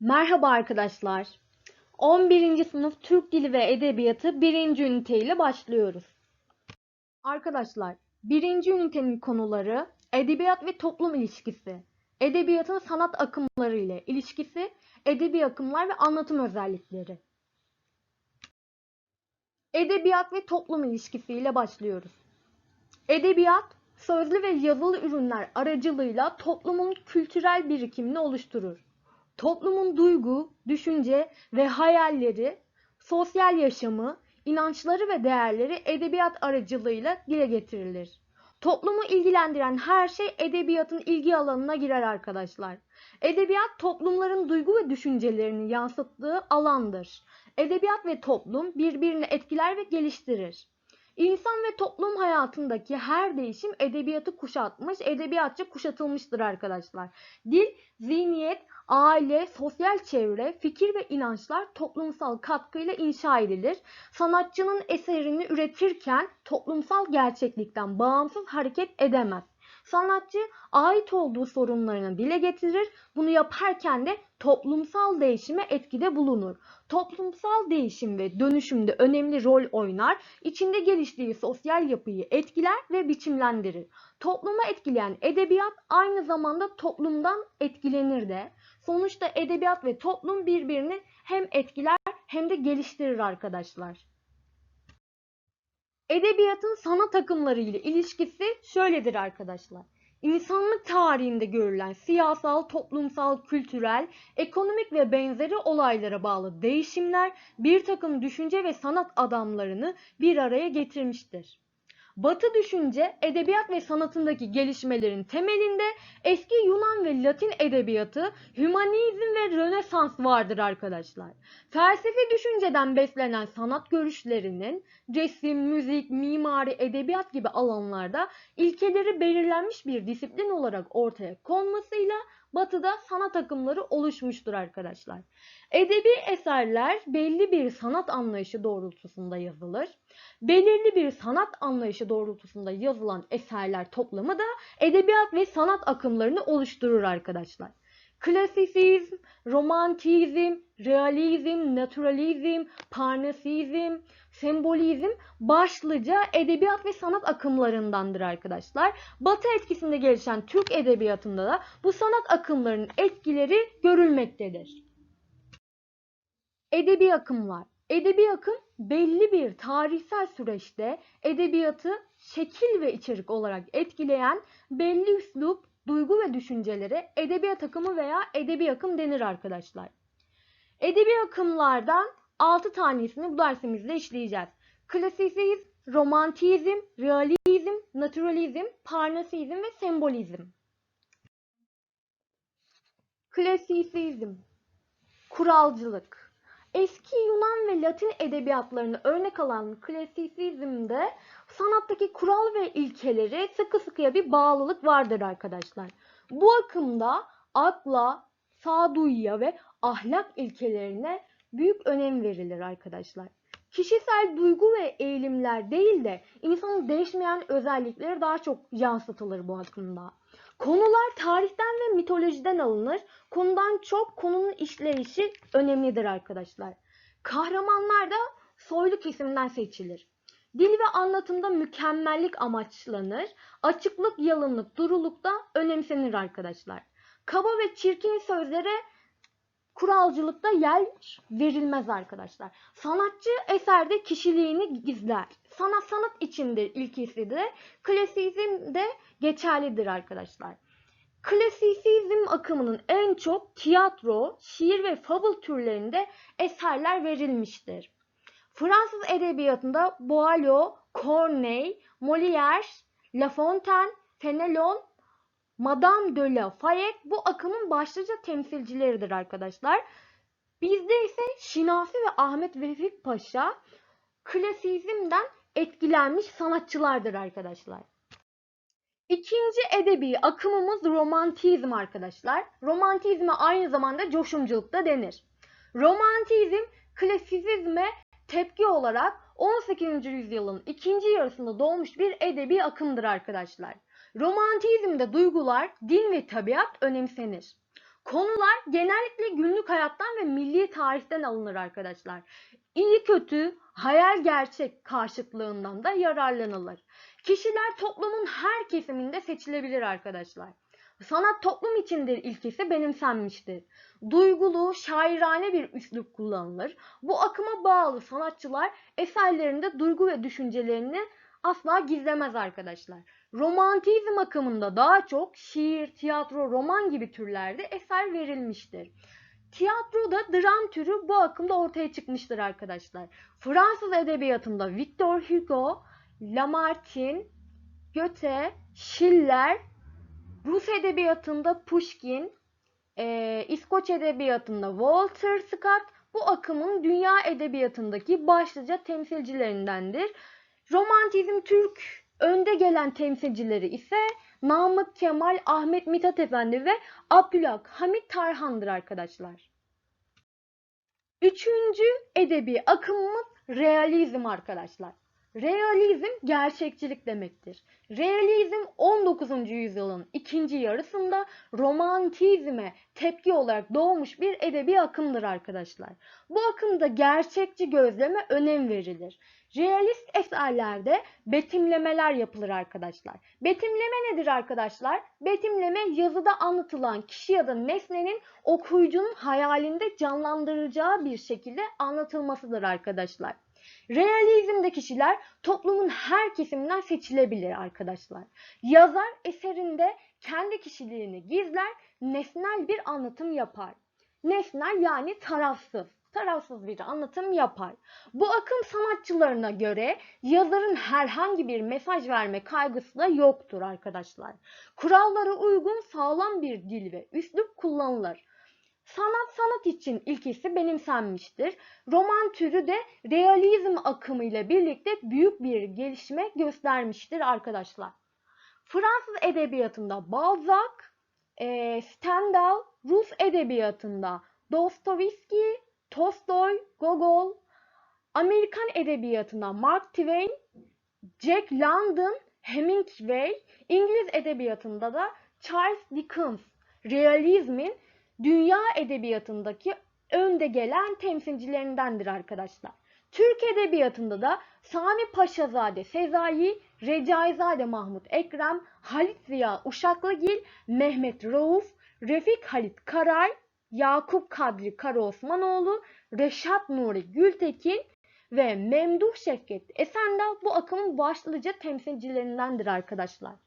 Merhaba arkadaşlar. 11. sınıf Türk Dili ve Edebiyatı 1. ünite ile başlıyoruz. Arkadaşlar, 1. ünitenin konuları edebiyat ve toplum ilişkisi, edebiyatın sanat akımları ile ilişkisi, edebi akımlar ve anlatım özellikleri. Edebiyat ve toplum ilişkisi ile başlıyoruz. Edebiyat, sözlü ve yazılı ürünler aracılığıyla toplumun kültürel birikimini oluşturur. Toplumun duygu, düşünce ve hayalleri, sosyal yaşamı, inançları ve değerleri edebiyat aracılığıyla dile getirilir. Toplumu ilgilendiren her şey edebiyatın ilgi alanına girer arkadaşlar. Edebiyat toplumların duygu ve düşüncelerini yansıttığı alandır. Edebiyat ve toplum birbirini etkiler ve geliştirir. İnsan ve toplum hayatındaki her değişim edebiyatı kuşatmış, edebiyatça kuşatılmıştır arkadaşlar. Dil, zihniyet, aile, sosyal çevre, fikir ve inançlar toplumsal katkıyla inşa edilir. Sanatçının eserini üretirken toplumsal gerçeklikten bağımsız hareket edemez. Sanatçı ait olduğu sorunlarını dile getirir. Bunu yaparken de toplumsal değişime etkide bulunur. Toplumsal değişim ve dönüşümde önemli rol oynar. İçinde geliştiği sosyal yapıyı etkiler ve biçimlendirir. Topluma etkileyen edebiyat aynı zamanda toplumdan etkilenir de. Sonuçta edebiyat ve toplum birbirini hem etkiler hem de geliştirir arkadaşlar. Edebiyatın sanat akımları ile ilişkisi şöyledir arkadaşlar. İnsanlık tarihinde görülen siyasal, toplumsal, kültürel, ekonomik ve benzeri olaylara bağlı değişimler bir takım düşünce ve sanat adamlarını bir araya getirmiştir. Batı düşünce, edebiyat ve sanatındaki gelişmelerin temelinde eski Yunan ve Latin edebiyatı, hümanizm ve Rönesans vardır arkadaşlar. Felsefi düşünceden beslenen sanat görüşlerinin resim, müzik, mimari, edebiyat gibi alanlarda ilkeleri belirlenmiş bir disiplin olarak ortaya konmasıyla Batı'da sanat akımları oluşmuştur arkadaşlar. Edebi eserler belli bir sanat anlayışı doğrultusunda yazılır. Belirli bir sanat anlayışı doğrultusunda yazılan eserler toplamı da edebiyat ve sanat akımlarını oluşturur arkadaşlar. Klasisizm, romantizm, realizm, naturalizm, parnasizm, sembolizm başlıca edebiyat ve sanat akımlarındandır arkadaşlar. Batı etkisinde gelişen Türk edebiyatında da bu sanat akımlarının etkileri görülmektedir. Edebi akımlar. Edebi akım belli bir tarihsel süreçte edebiyatı şekil ve içerik olarak etkileyen belli üslup, duygu ve düşüncelere edebiyat akımı veya edebi akım denir arkadaşlar. Edebi akımlardan 6 tanesini bu dersimizde işleyeceğiz. Klasisizm, romantizm, realizm, naturalizm, parnasizm ve sembolizm. Klasisizm, kuralcılık. Eski Yunan ve Latin edebiyatlarını örnek alan klasisizmde sanattaki kural ve ilkeleri sıkı sıkıya bir bağlılık vardır arkadaşlar. Bu akımda akla, sağduyuya ve ahlak ilkelerine büyük önem verilir arkadaşlar. Kişisel duygu ve eğilimler değil de insanın değişmeyen özellikleri daha çok yansıtılır bu akımda. Konular tarihten ve mitolojiden alınır. Konudan çok konunun işleyişi önemlidir arkadaşlar. Kahramanlar da soylu kesimden seçilir. Dil ve anlatımda mükemmellik amaçlanır. Açıklık, yalınlık, duruluk da önemsenir arkadaşlar. Kaba ve çirkin sözlere kuralcılıkta yer verilmez arkadaşlar. Sanatçı eserde kişiliğini gizler. Sanat sanat içindir ilkesi de. Klasizm de geçerlidir arkadaşlar. Klasisizm akımının en çok tiyatro, şiir ve fable türlerinde eserler verilmiştir. Fransız edebiyatında Boileau, Corneille, Molière, La Fontaine, Fenelon, Madame de la Fayette bu akımın başlıca temsilcileridir arkadaşlar. Bizde ise Şinafi ve Ahmet Vefik Paşa klasizmden etkilenmiş sanatçılardır arkadaşlar. İkinci edebi akımımız romantizm arkadaşlar. Romantizme aynı zamanda coşumculuk da denir. Romantizm klasizme tepki olarak 18. yüzyılın ikinci yarısında doğmuş bir edebi akımdır arkadaşlar. Romantizmde duygular, din ve tabiat önemsenir. Konular genellikle günlük hayattan ve milli tarihten alınır arkadaşlar. İyi kötü, hayal gerçek karşıtlığından da yararlanılır. Kişiler toplumun her kesiminde seçilebilir arkadaşlar. Sanat toplum içindir ilkesi benimsenmiştir. Duygulu, şairane bir üslup kullanılır. Bu akıma bağlı sanatçılar eserlerinde duygu ve düşüncelerini asla gizlemez arkadaşlar. Romantizm akımında daha çok şiir, tiyatro, roman gibi türlerde eser verilmiştir. Tiyatroda dram türü bu akımda ortaya çıkmıştır arkadaşlar. Fransız edebiyatında Victor Hugo, Lamartine, Goethe, Schiller, Rus edebiyatında Pushkin, e, İskoç edebiyatında Walter Scott bu akımın dünya edebiyatındaki başlıca temsilcilerindendir. Romantizm Türk önde gelen temsilcileri ise Namık Kemal, Ahmet Mithat Efendi ve Abdülhak Hamit Tarhan'dır arkadaşlar. Üçüncü edebi akımımız realizm arkadaşlar. Realizm gerçekçilik demektir. Realizm 19. yüzyılın ikinci yarısında romantizme tepki olarak doğmuş bir edebi akımdır arkadaşlar. Bu akımda gerçekçi gözleme önem verilir. Realist eserlerde betimlemeler yapılır arkadaşlar. Betimleme nedir arkadaşlar? Betimleme yazıda anlatılan kişi ya da nesnenin okuyucunun hayalinde canlandıracağı bir şekilde anlatılmasıdır arkadaşlar. Realizmde kişiler toplumun her kesiminden seçilebilir arkadaşlar. Yazar eserinde kendi kişiliğini gizler, nesnel bir anlatım yapar. Nesnel yani tarafsız, tarafsız bir anlatım yapar. Bu akım sanatçılarına göre yazarın herhangi bir mesaj verme kaygısı da yoktur arkadaşlar. Kurallara uygun sağlam bir dil ve üslup kullanılır. Sanat sanat için ilkesi benimsenmiştir. Roman türü de realizm akımı ile birlikte büyük bir gelişme göstermiştir arkadaşlar. Fransız edebiyatında Balzac, e, Stendhal, Rus edebiyatında Dostoyevski, Tolstoy, Gogol, Amerikan edebiyatında Mark Twain, Jack London, Hemingway, İngiliz edebiyatında da Charles Dickens, realizmin dünya edebiyatındaki önde gelen temsilcilerindendir arkadaşlar. Türk edebiyatında da Sami Paşazade Sezai, Recaizade Mahmut Ekrem, Halit Ziya Uşaklıgil, Mehmet Rauf, Refik Halit Karay, Yakup Kadri Karaosmanoğlu, Reşat Nuri Gültekin ve Memduh Şevket Esendal bu akımın başlıca temsilcilerindendir arkadaşlar.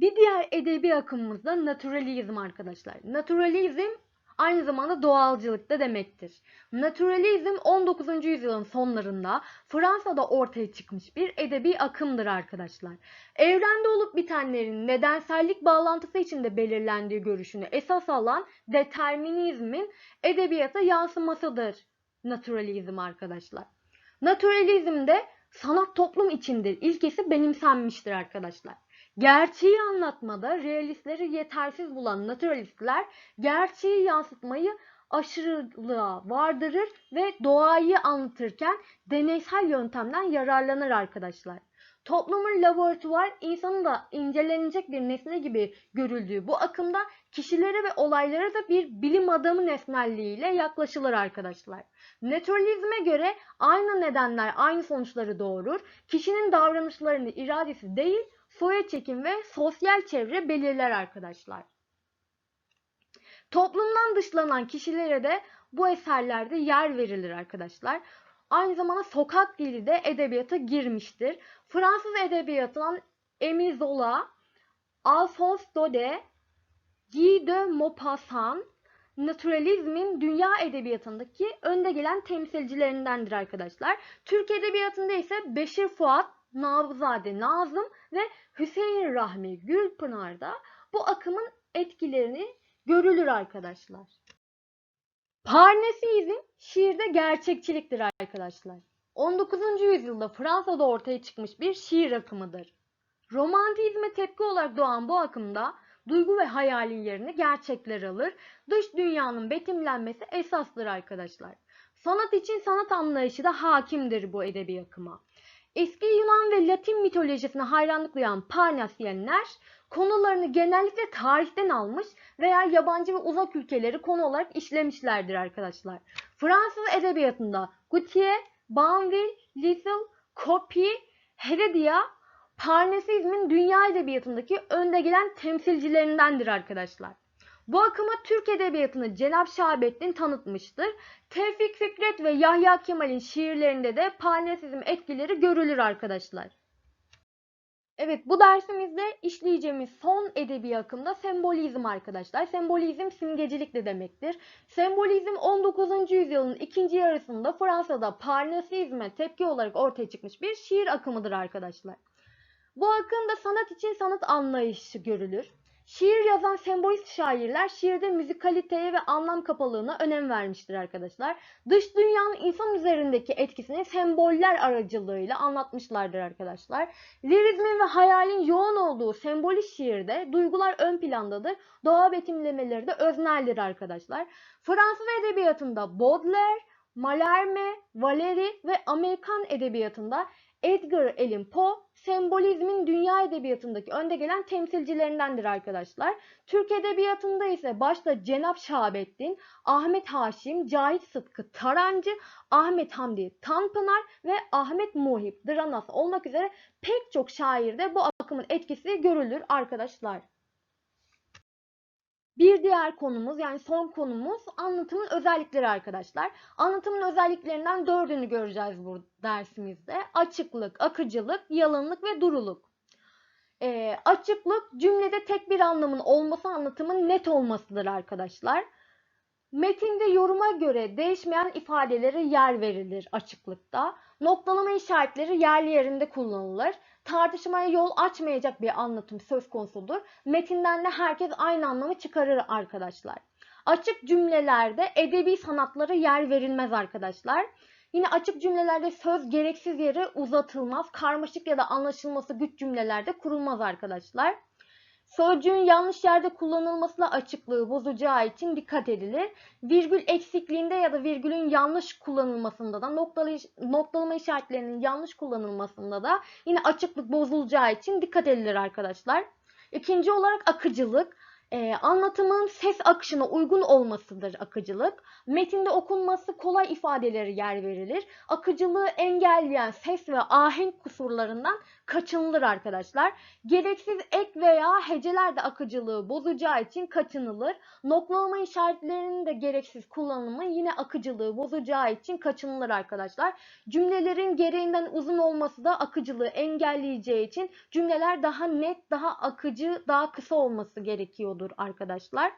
Bir diğer edebi akımımız da naturalizm arkadaşlar. Naturalizm aynı zamanda doğalcılık da demektir. Naturalizm 19. yüzyılın sonlarında Fransa'da ortaya çıkmış bir edebi akımdır arkadaşlar. Evrende olup bitenlerin nedensellik bağlantısı içinde belirlendiği görüşünü esas alan determinizmin edebiyata yansımasıdır naturalizm arkadaşlar. Naturalizmde sanat toplum içindir ilkesi benimsenmiştir arkadaşlar. Gerçeği anlatmada realistleri yetersiz bulan naturalistler gerçeği yansıtmayı aşırılığa vardırır ve doğayı anlatırken deneysel yöntemden yararlanır arkadaşlar. Toplumun laboratuvar insanın da incelenecek bir nesne gibi görüldüğü bu akımda kişilere ve olaylara da bir bilim adamı nesnelliğiyle yaklaşılır arkadaşlar. Naturalizme göre aynı nedenler aynı sonuçları doğurur. Kişinin davranışlarını iradesi değil soya çekim ve sosyal çevre belirler arkadaşlar. Toplumdan dışlanan kişilere de bu eserlerde yer verilir arkadaşlar. Aynı zamanda sokak dili de edebiyata girmiştir. Fransız edebiyatından Émile Zola, Alphonse Daudet, Guy de Maupassant, naturalizmin dünya edebiyatındaki önde gelen temsilcilerindendir arkadaşlar. Türk edebiyatında ise Beşir Fuat, Navzade Nazım ve Hüseyin Rahmi Gülpınar'da bu akımın etkilerini görülür arkadaşlar. Parnasizm şiirde gerçekçiliktir arkadaşlar. 19. yüzyılda Fransa'da ortaya çıkmış bir şiir akımıdır. Romantizme tepki olarak doğan bu akımda duygu ve hayalin yerini gerçekler alır. Dış dünyanın betimlenmesi esastır arkadaşlar. Sanat için sanat anlayışı da hakimdir bu edebi akıma. Eski Yunan ve Latin mitolojisine hayranlık duyan Parnasyenler konularını genellikle tarihten almış veya yabancı ve uzak ülkeleri konu olarak işlemişlerdir arkadaşlar. Fransız edebiyatında Gautier, Banville, Lisle, Copy, Heredia, Parnasizmin dünya edebiyatındaki önde gelen temsilcilerindendir arkadaşlar. Bu akıma Türk edebiyatını Cenab Şahabettin tanıtmıştır. Tevfik Fikret ve Yahya Kemal'in şiirlerinde de Parnasizm etkileri görülür arkadaşlar. Evet bu dersimizde işleyeceğimiz son edebi akım da sembolizm arkadaşlar. Sembolizm simgecilik de demektir. Sembolizm 19. yüzyılın ikinci yarısında Fransa'da Parnasizme tepki olarak ortaya çıkmış bir şiir akımıdır arkadaşlar. Bu akımda sanat için sanat anlayışı görülür. Şiir yazan sembolist şairler şiirde müzikaliteye ve anlam kapalılığına önem vermiştir arkadaşlar. Dış dünyanın insan üzerindeki etkisini semboller aracılığıyla anlatmışlardır arkadaşlar. Lirizmin ve hayalin yoğun olduğu sembolist şiirde duygular ön plandadır. Doğa betimlemeleri de özneldir arkadaşlar. Fransız edebiyatında Baudelaire, Mallarmé, Valéry ve Amerikan edebiyatında Edgar Allan Poe sembolizmin dünya edebiyatındaki önde gelen temsilcilerindendir arkadaşlar. Türk edebiyatında ise başta Cenap Şahabettin, Ahmet Haşim, Cahit Sıtkı Tarancı, Ahmet Hamdi Tanpınar ve Ahmet Muhip Dranas olmak üzere pek çok şairde bu akımın etkisi görülür arkadaşlar. Bir diğer konumuz yani son konumuz anlatımın özellikleri arkadaşlar. Anlatımın özelliklerinden dördünü göreceğiz bu dersimizde. Açıklık, akıcılık, yalınlık ve duruluk. Ee, açıklık cümlede tek bir anlamın olması anlatımın net olmasıdır arkadaşlar. Metinde yoruma göre değişmeyen ifadelere yer verilir açıklıkta. Noktalama işaretleri yerli yerinde kullanılır. Tartışmaya yol açmayacak bir anlatım söz konusudur. Metinden de herkes aynı anlamı çıkarır arkadaşlar. Açık cümlelerde edebi sanatlara yer verilmez arkadaşlar. Yine açık cümlelerde söz gereksiz yere uzatılmaz. Karmaşık ya da anlaşılması güç cümlelerde kurulmaz arkadaşlar. Sözcüğün yanlış yerde kullanılmasına açıklığı bozacağı için dikkat edilir. Virgül eksikliğinde ya da virgülün yanlış kullanılmasında da noktalı, noktalama işaretlerinin yanlış kullanılmasında da yine açıklık bozulacağı için dikkat edilir arkadaşlar. İkinci olarak akıcılık. Ee, anlatımın ses akışına uygun olmasıdır akıcılık. Metinde okunması kolay ifadeleri yer verilir. Akıcılığı engelleyen ses ve ahenk kusurlarından kaçınılır arkadaşlar. Gereksiz ek veya heceler de akıcılığı bozacağı için kaçınılır. Noktalama işaretlerinin de gereksiz kullanımı yine akıcılığı bozacağı için kaçınılır arkadaşlar. Cümlelerin gereğinden uzun olması da akıcılığı engelleyeceği için cümleler daha net, daha akıcı, daha kısa olması gerekiyordur arkadaşlar.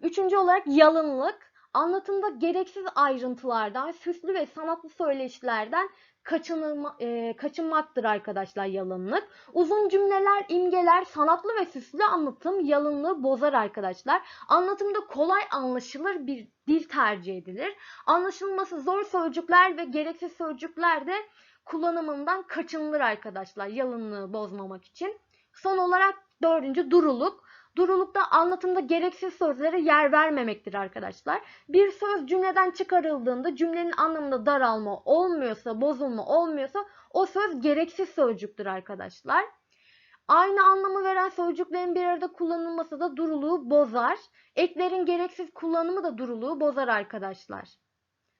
Üçüncü olarak yalınlık. Anlatımda gereksiz ayrıntılardan, süslü ve sanatlı söyleşilerden kaçınılma, e, kaçınmaktır arkadaşlar yalınlık. Uzun cümleler, imgeler, sanatlı ve süslü anlatım yalınlığı bozar arkadaşlar. Anlatımda kolay anlaşılır bir dil tercih edilir. Anlaşılması zor sözcükler ve gereksiz sözcükler de kullanımından kaçınılır arkadaşlar yalınlığı bozmamak için. Son olarak dördüncü duruluk. Durulukta anlatımda gereksiz sözlere yer vermemektir arkadaşlar. Bir söz cümleden çıkarıldığında cümlenin anlamında daralma olmuyorsa, bozulma olmuyorsa o söz gereksiz sözcüktür arkadaşlar. Aynı anlamı veren sözcüklerin bir arada kullanılması da duruluğu bozar. Eklerin gereksiz kullanımı da duruluğu bozar arkadaşlar.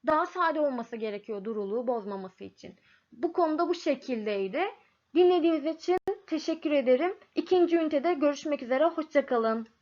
Daha sade olması gerekiyor duruluğu bozmaması için. Bu konuda bu şekildeydi. Dinlediğiniz için teşekkür ederim. İkinci ünitede görüşmek üzere. Hoşçakalın.